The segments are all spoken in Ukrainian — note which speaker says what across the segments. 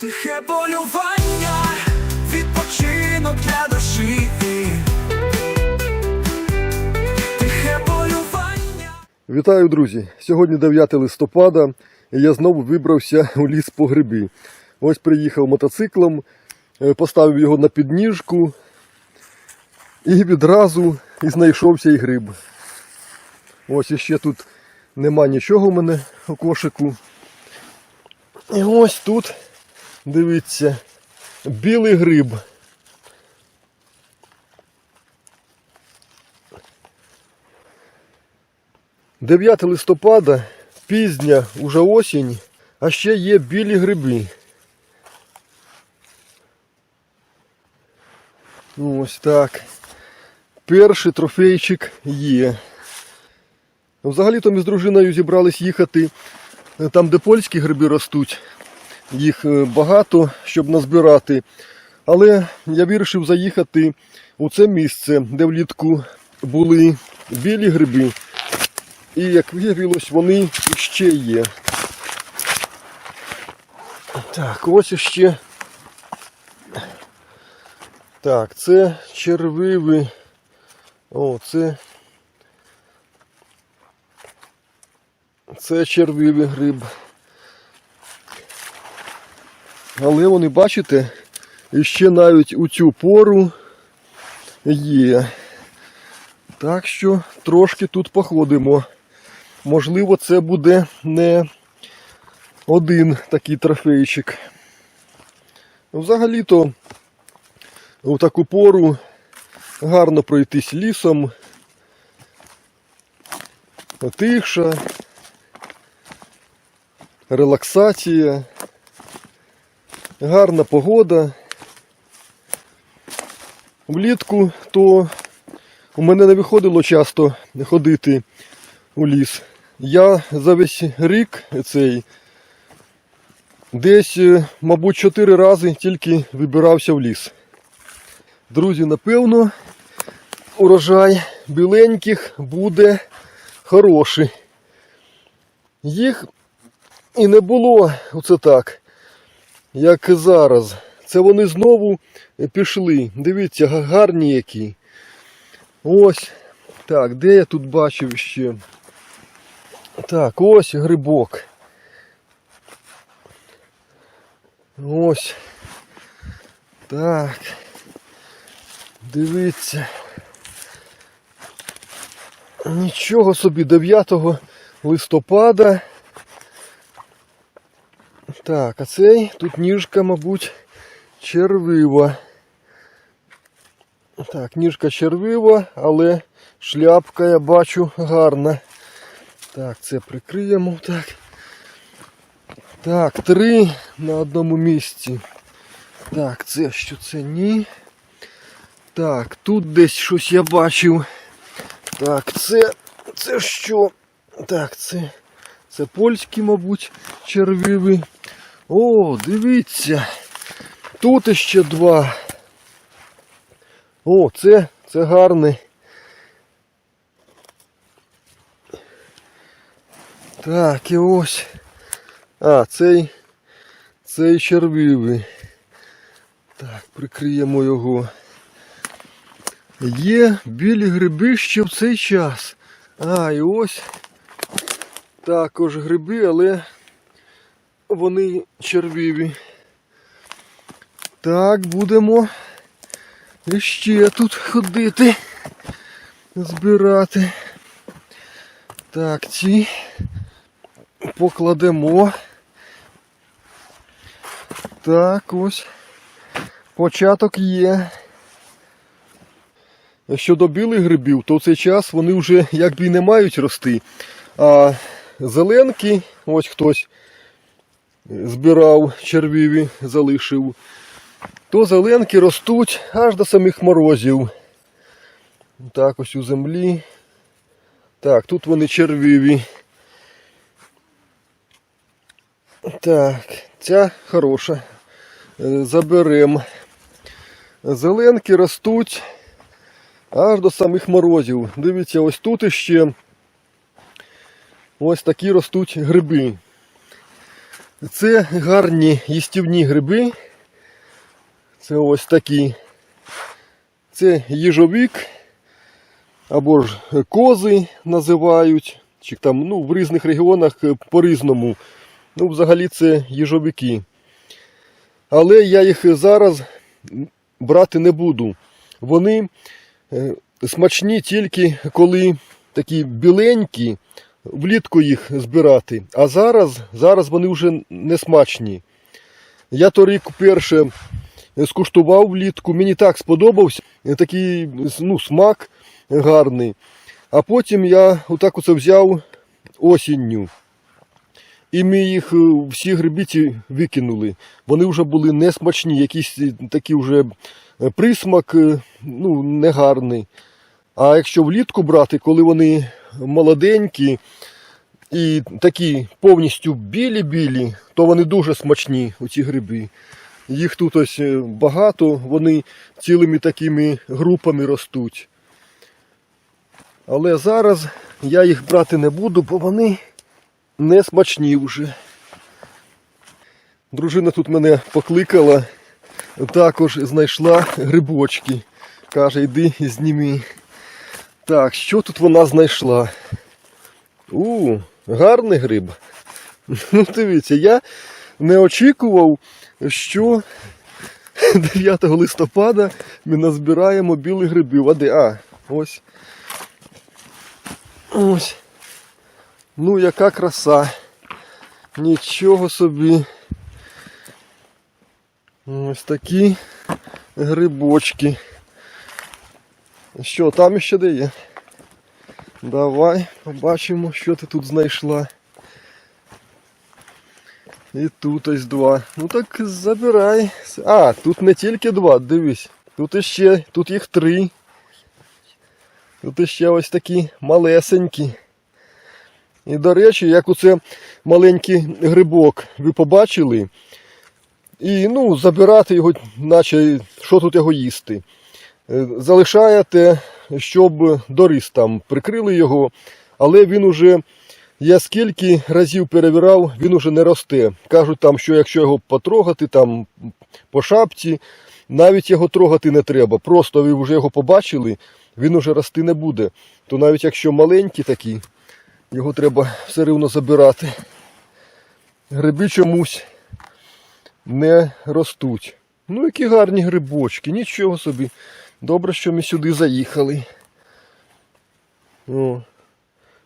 Speaker 1: Тихе полювання, відпочинок для душі. Тихе полювання.
Speaker 2: Вітаю, друзі! Сьогодні 9 листопада, і я знову вибрався у ліс по гриби. Ось приїхав мотоциклом, е, поставив його на підніжку і відразу і знайшовся і гриб. Ось іще тут нема нічого в мене у кошику. І ось тут, дивіться, білий гриб. – 9 листопада, пізня, уже осінь, а ще є білі гриби. Ось так. Перший трофейчик є. Взагалі-то ми з дружиною зібрались їхати е, там, де польські гриби ростуть. Їх е, багато, щоб назбирати. Але я вирішив заїхати у це місце, де влітку були білі гриби. І як виявилось, вони ще є. Так, ось іще. Так, це червивий. О, це. Це червивий гриб. Але вони, бачите, іще навіть у цю пору є. Так що трошки тут походимо. Можливо, це буде не один такий трофейчик. Взагалі-то у таку пору гарно пройтись лісом. Тиша, релаксація, гарна погода. Влітку то у мене не виходило часто ходити у ліс. Я за весь рік цей десь, е, мабуть, чотири рази тільки вибирався в ліс. Друзі, напевно, урожай біленьких буде хороший. Їх і не було оце так, як зараз. Це вони знову пішли. Дивіться, гарні які. Ось. Так, де я тут бачив ще? Так, ось грибок. Ось. Так. Дивіться. Нічого собі, 9 листопада. Так, а цей тут ніжка, мабуть, червива. Так, ніжка червива, але шляпка я бачу гарна. Так, це прикриємо так. Так, три на одному місці. Так, це що це ні. Так, тут десь щось я бачив. Так, це. Це що? Так, це. Це польські, мабуть, червиві. О, дивіться. Тут іще два. О, це, це гарний. Так, і ось. А, цей. Цей червивий. Так, прикриємо його. Є білі гриби ще в цей час. А, і ось також гриби, але вони червиві. Так, будемо ще тут ходити, збирати. Так, ці покладемо. Так, ось. Початок є. Щодо білих грибів, то в цей час вони вже якби не мають рости. А зеленки, ось хтось збирав червиві, залишив, то зеленки ростуть аж до самих морозів. Так, ось у землі. Так, тут вони червиві. Так, ця хороша. Е, Заберемо. Зеленки ростуть аж до самих морозів. Дивіться, ось тут іще ось такі ростуть гриби. Це гарні їстівні гриби. Це ось такі. Це їжовик або ж кози називають. Чи там ну, в різних регіонах по-різному. Ну, взагалі це їжовики. Але я їх зараз брати не буду. Вони е, смачні тільки коли такі біленькі, влітку їх збирати. А зараз, зараз вони вже не смачні. Я торік перше скуштував влітку, мені так сподобався, е, такий ну, смак гарний. А потім я отак оце взяв осінню. І ми їх е, всі грибиці викинули. Вони вже були несмачні, якісь е, такі вже е, присмак е, ну, негарний. А якщо влітку брати, коли вони молоденькі і такі повністю білі-білі, то вони дуже смачні, оці гриби. Їх тут ось е, багато, вони цілими такими групами ростуть. Але зараз я їх брати не буду, бо вони не смачні вже. Дружина тут мене покликала, також знайшла грибочки. Каже, йди і зніми. Так, що тут вона знайшла? У, гарний гриб. Ну, дивіться, я не очікував, що 9 листопада ми назбираємо білих грибів. А? А, ось. Ось. Ну, яка краса. Нічого собі. Ось такі грибочки. Що, там ще де є? Давай побачимо, що ти тут знайшла. І тут ось два. Ну так забирай. А, тут не тільки два, дивись. Тут іще, тут їх три. Тут іще ось такі малесенькі. І до речі, як оце маленький грибок ви побачили. І ну, забирати його, наче що тут його їсти. Е, Залишаєте, щоб доріс там, прикрили його, але він уже, я скільки разів перевіряв, він уже не росте. Кажуть там, що якщо його потрогати там по шапці, навіть його трогати не треба. Просто ви вже його побачили, він уже рости не буде. То навіть якщо маленький такий, його треба все рівно забирати. Гриби чомусь не ростуть. Ну, які гарні грибочки, нічого собі. Добре, що ми сюди заїхали. О,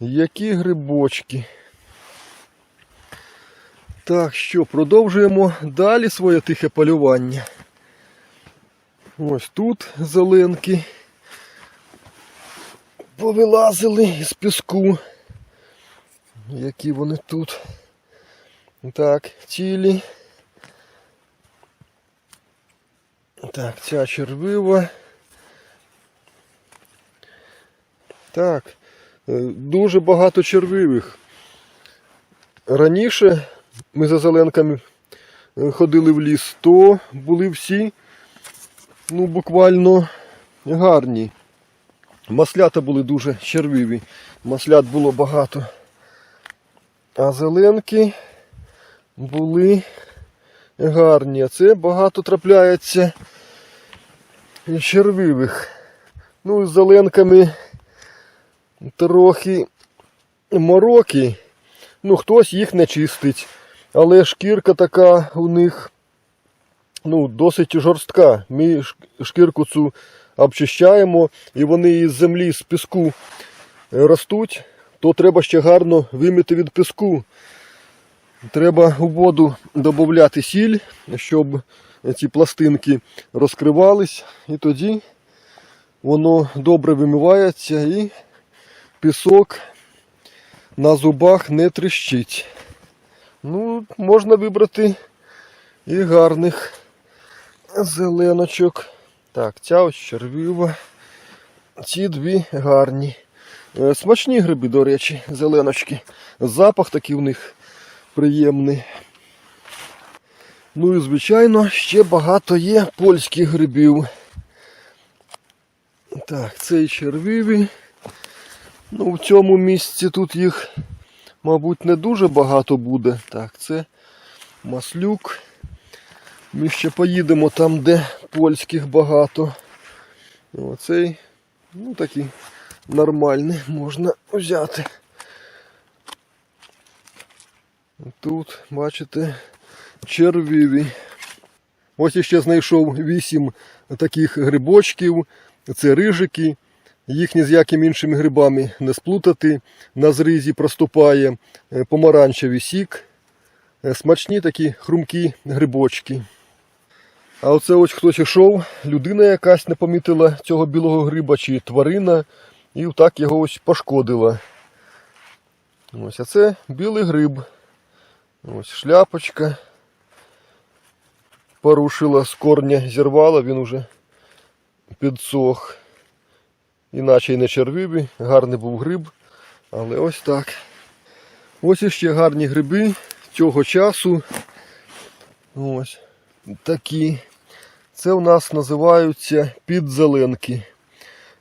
Speaker 2: які грибочки. Так, що, продовжуємо далі своє тихе полювання. Ось тут зеленки повилазили з піску. Які вони тут. Так, цілі. Так, ця червива. Так, е, дуже багато червивих. Раніше ми за зеленками е, ходили в ліс, то були всі ну, буквально гарні. Маслята були дуже червиві. Маслят було багато. А зеленки були гарні. А це багато трапляється червивих. Ну, з зеленками трохи мороки. Ну, хтось їх не чистить. Але шкірка така у них ну, досить жорстка. Ми шкірку цю обчищаємо і вони із землі, з піску е, ростуть, то треба ще гарно вимити від піску. Треба у воду додати сіль, щоб ці пластинки розкривались, і тоді воно добре вимивається і пісок на зубах не тріщить. Ну, можна вибрати і гарних зеленочок. Так, ця ось червива. Ці дві гарні. Е, Смачні гриби, до речі, зеленочки. Запах такий у них приємний. Ну і, звичайно, ще багато є польських грибів. Так, це і червиві. Ну, в цьому місці тут їх, мабуть, не дуже багато буде. Так, це маслюк. Ми ще поїдемо там, де польських багато. Оцей, ну такий нормальний можна взяти. Тут, бачите, червиві. Ось іще знайшов вісім таких грибочків. Це рижики. Їх ні з якими іншими грибами не сплутати. На зрізі проступає е, помаранчевий сік. Е, Смачні такі хрумкі грибочки. А оце ось хтось йшов, людина якась не помітила цього білого гриба чи тварина, і так його ось пошкодила. Ось, а це білий гриб. Ось шляпочка. Порушила з корня, зірвала, він уже підсох. Іначе й не червивий, гарний був гриб, але ось так. Ось іще гарні гриби цього часу. Ось такі. Це у нас називаються підзеленки.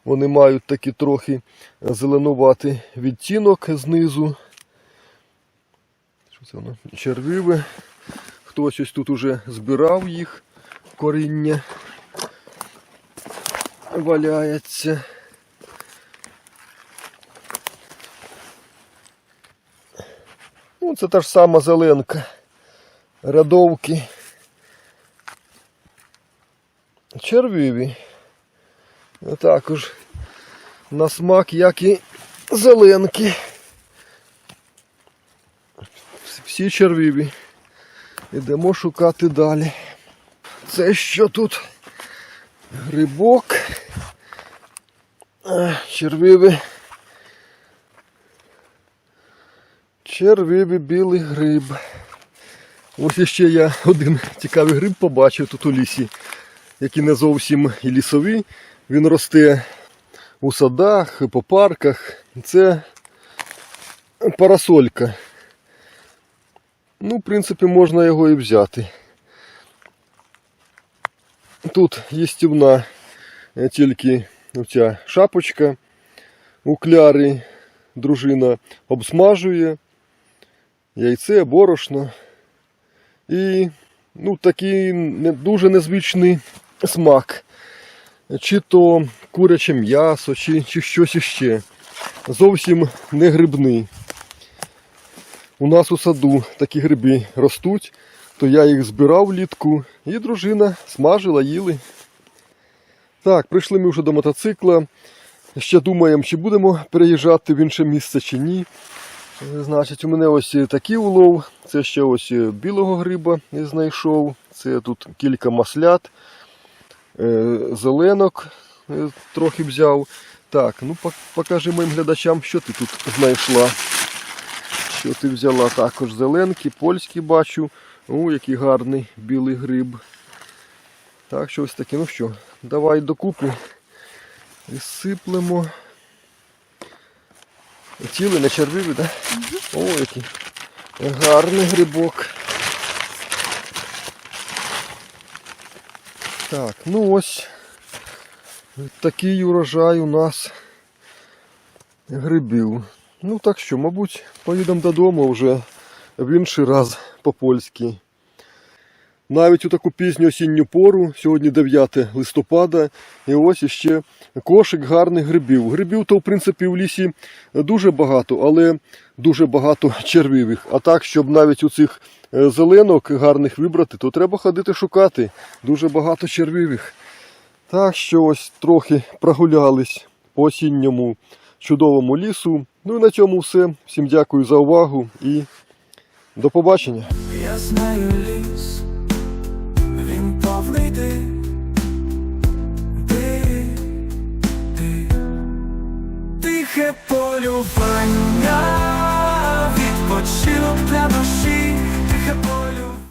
Speaker 2: Вони мають такий трохи зеленуватий відтінок знизу. Що це воно? Червиве. Хтось ось тут уже збирав їх коріння. Валяється. Це та ж сама зеленка. Рядовки. Червиві. Також на смак, як і зеленки. Всі червиві. Ідемо шукати далі. Це що тут? Грибок. А, Червивий. Червивий білий гриб. Ось іще я один цікавий гриб побачив тут у лісі, який не зовсім і лісовий. Він росте у садах, по парках. Це парасолька. Ну, в принципі, можна його і взяти. Тут їстівна е, тільки ця шапочка у клярі дружина обсмажує яйце, борошно. І ну, такий не, дуже незвичний смак. Чи то куряче м'ясо, чи, чи щось іще. Зовсім не грибний. У нас у саду такі гриби ростуть, то я їх збирав влітку і дружина смажила, їли. Так, прийшли ми вже до мотоцикла. Ще думаємо, чи будемо переїжджати в інше місце чи ні. Значить, у мене ось такий улов. Це ще ось білого гриба я знайшов. Це тут кілька маслят, е, зеленок е, трохи взяв. Так, ну покажи моїм глядачам, що ти тут знайшла. Що ти взяла також зеленки, польські бачу. О, який гарний білий гриб. Так, що ось таке. Ну що, давай докупи і сиплемо. Цілий не червивий, так? Да? О, який гарний грибок. Так, ну ось такий урожай у нас грибів. Ну так що, мабуть, поїдемо додому вже в інший раз по-польськи. Навіть у таку пізню осінню пору, сьогодні 9 листопада, і ось іще кошик гарних грибів. Грибів то, в принципі, в лісі дуже багато, але дуже багато червивих. А так, щоб навіть у цих е, зеленок гарних вибрати, то треба ходити шукати. Дуже багато червивих. Так що ось трохи прогулялись по осінньому чудовому лісу. Ну і на цьому все. Всім дякую за увагу і до побачення.
Speaker 1: Я знаю ліс, він ти, ти, див. Тихе полювання, відпочинок для душі.